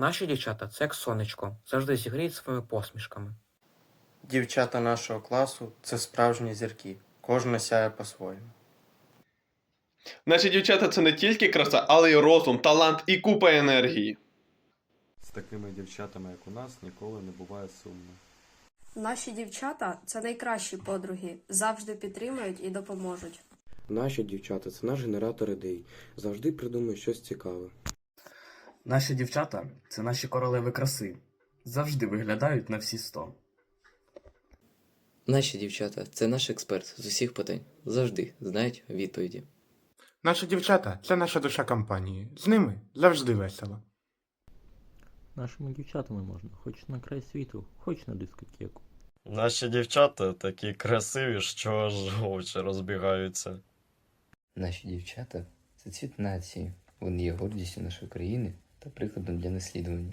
Наші дівчата це як сонечко, завжди зігріють своїми посмішками. Дівчата нашого класу це справжні зірки. Кожна сяє по-своєму. Наші дівчата це не тільки краса, але й розум, талант і купа енергії. З такими дівчатами, як у нас, ніколи не буває сумно. Наші дівчата це найкращі подруги, завжди підтримують і допоможуть. Наші дівчата це наш генератор ідей. Завжди придумують щось цікаве. Наші дівчата це наші королеви краси. Завжди виглядають на всі сто. Наші дівчата це наш експерт з усіх питань. Завжди знають відповіді. Наші дівчата це наша душа компанії. З ними завжди весело. Нашими дівчатами можна, хоч на край світу, хоч на дискотеку. Наші дівчата такі красиві, що аж очі розбігаються. Наші дівчата це цвіт нації. Вони є гордістю нашої країни та прикладом для наслідування.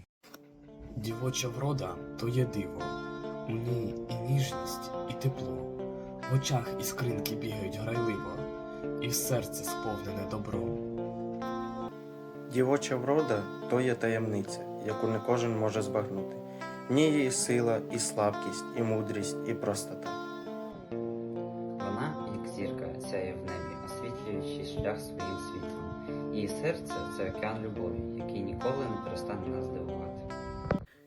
Дівоча врода то є диво. У ній і ніжність, і тепло. В очах іскринки бігають грайливо, і серце сповнене добром. Дівоча врода то є таємниця, яку не кожен може збагнути. В ній є і сила, і слабкість, і мудрість, і простота. Вона, як зірка, сяє в небі, освітлюючи шлях своїм світлом. Її серце це океан любові, який ніколи не перестане нас дивувати.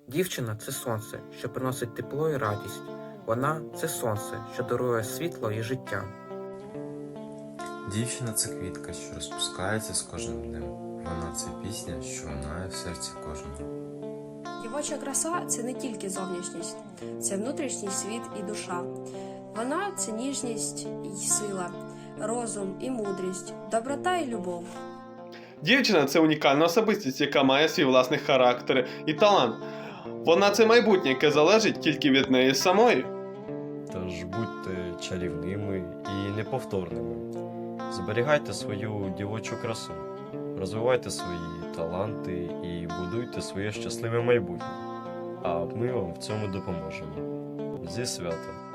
Дівчина це сонце, що приносить тепло і радість. Вона це сонце, що дарує світло і життя. Дівчина це квітка, що розпускається з кожним днем. Вона це пісня, що лунає в серці кожного. Дівоча краса це не тільки зовнішність, це внутрішній світ і душа. Вона це ніжність і сила, розум і мудрість, доброта і любов. Дівчина це унікальна особистість, яка має свій власний характер і талант. Вона це майбутнє, яке залежить тільки від неї самої. Тож будьте чарівними і неповторними. Зберігайте свою дівочу красу, розвивайте свої таланти і будуйте своє щасливе майбутнє. А ми вам в цьому допоможемо. Зі святом!